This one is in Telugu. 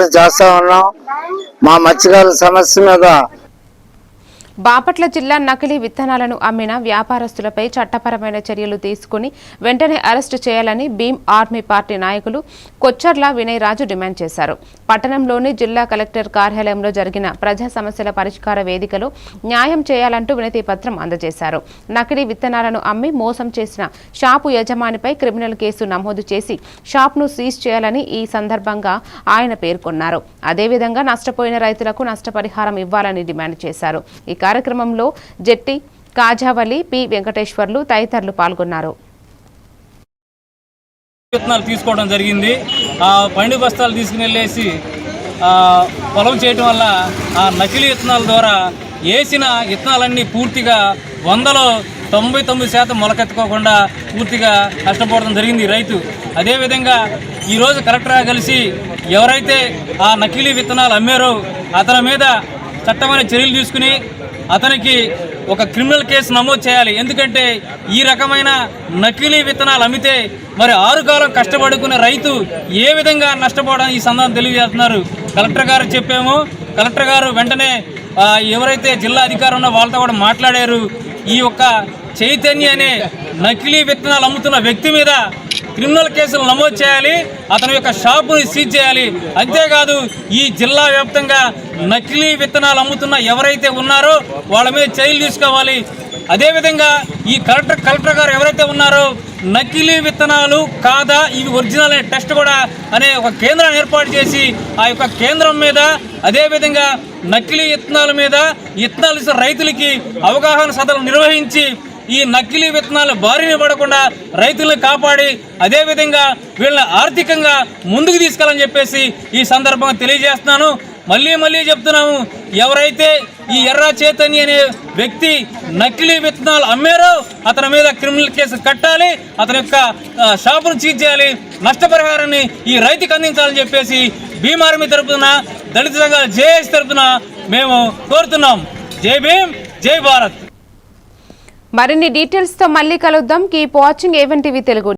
చేస్తా ఉన్నాం. మా మత్స్యకారుల సమస్య మీద బాపట్ల జిల్లా నకిలీ విత్తనాలను అమ్మిన వ్యాపారస్తులపై చట్టపరమైన చర్యలు తీసుకుని వెంటనే అరెస్టు చేయాలని భీమ్ ఆర్మీ పార్టీ నాయకులు కొచ్చర్ల వినయ్ రాజు డిమాండ్ చేశారు. పట్టణంలోని జిల్లా కలెక్టర్ కార్యాలయంలో జరిగిన ప్రజా సమస్యల పరిష్కార వేదికలో న్యాయం చేయాలంటూ వినతి పత్రం అందజేశారు. నకిలీ విత్తనాలను అమ్మి మోసం చేసిన షాపు యజమానిపై క్రిమినల్ కేసు నమోదు చేసి షాప్ను సీజ్ చేయాలని ఈ సందర్భంగా ఆయన పేర్కొన్నారు. అదేవిధంగా నష్టపోయిన రైతులకు నష్టపరిహారం ఇవ్వాలని డిమాండ్ చేశారు. ఇక కార్యక్రమంలో జెట్టి కాజావలి పి. వెంకటేశ్వర్లు తదితరులు పాల్గొన్నారు. విత్తనాలు తీసుకోవడం జరిగింది. ఆ పండు బస్తాలు తీసుకుని వెళ్ళేసి పొలం చేయటం వల్ల ఆ నకిలీ విత్తనాల ద్వారా వేసిన విత్తనాలన్నీ పూర్తిగా వందలో తొంభై తొమ్మిది శాతం మొలకెత్తుకోకుండా పూర్తిగా నష్టపోవడం జరిగింది రైతు. అదేవిధంగా ఈరోజు కలెక్టర్గా కలిసి ఎవరైతే ఆ నకిలీ విత్తనాలు అమ్మారో అతని మీద చట్టమైన చర్యలు తీసుకుని అతనికి ఒక క్రిమినల్ కేసు నమోదు చేయాలి. ఎందుకంటే ఈ రకమైన నకిలీ విత్తనాలు అమ్మితే మరి ఆరు కాలం కష్టపడుకునే రైతు ఏ విధంగా నష్టపోవడం ఈ సందర్భం తెలియజేస్తున్నారు? కలెక్టర్ గారు చెప్పాము. కలెక్టర్ గారు వెంటనే ఎవరైతే జిల్లా అధికారులు ఉన్న వాళ్ళతో కూడా మాట్లాడారు. ఈ యొక్క చైతన్య అనే నకిలీ విత్తనాలు అమ్ముతున్న వ్యక్తి మీద క్రిమినల్ కేసులు నమోదు చేయాలి అతని యొక్క షాపుని సీజ్ చేయాలి. అంతేకాదు ఈ జిల్లా వ్యాప్తంగా నకిలీ విత్తనాలు అమ్ముతున్న ఎవరైతే ఉన్నారో వాళ్ళ మీద చర్యలు తీసుకోవాలి. అదేవిధంగా ఈ కలెక్టర్ కలెక్టర్ గారు ఎవరైతే ఉన్నారో నకిలీ విత్తనాలు కాదా ఇవి ఒరిజినల్ అనే టెస్ట్ కూడా అనే ఒక కేంద్రాన్ని ఏర్పాటు చేసి ఆ యొక్క కేంద్రం మీద అదేవిధంగా నకిలీ విత్తనాల మీద విత్తనాలు రైతులకి అవగాహన సదలు నిర్వహించి ఈ నకిలీ విత్తనాలు బారిన పడకుండా రైతులను కాపాడి అదేవిధంగా వీళ్ళని ఆర్థికంగా ముందుకు తీసుకెళ్ళని చెప్పేసి ఈ సందర్భంగా తెలియజేస్తున్నాను. మళ్ళీ మళ్ళీ చెప్తున్నాము ఎవరైతే ఈ ఎర్ర చైతన్య అనే వ్యక్తి నకిలీ విత్తనాలు అమ్మారో అతని మీద క్రిమినల్ కేసు కట్టాలి అతని యొక్క షాపును సీజ్ చేయాలి నష్టపరిహారాన్ని ఈ రైతుకి అందించాలని చెప్పేసి భీమార్మీ తరపున దళిత సంఘాల జేఎస్ తరపున మేము కోరుతున్నాం. జై భీమ్ జై భారత్. మరిన్ని డీటెయిల్స్తో మళ్ళీ కలుద్దాం. Keep watching A one TV Telugu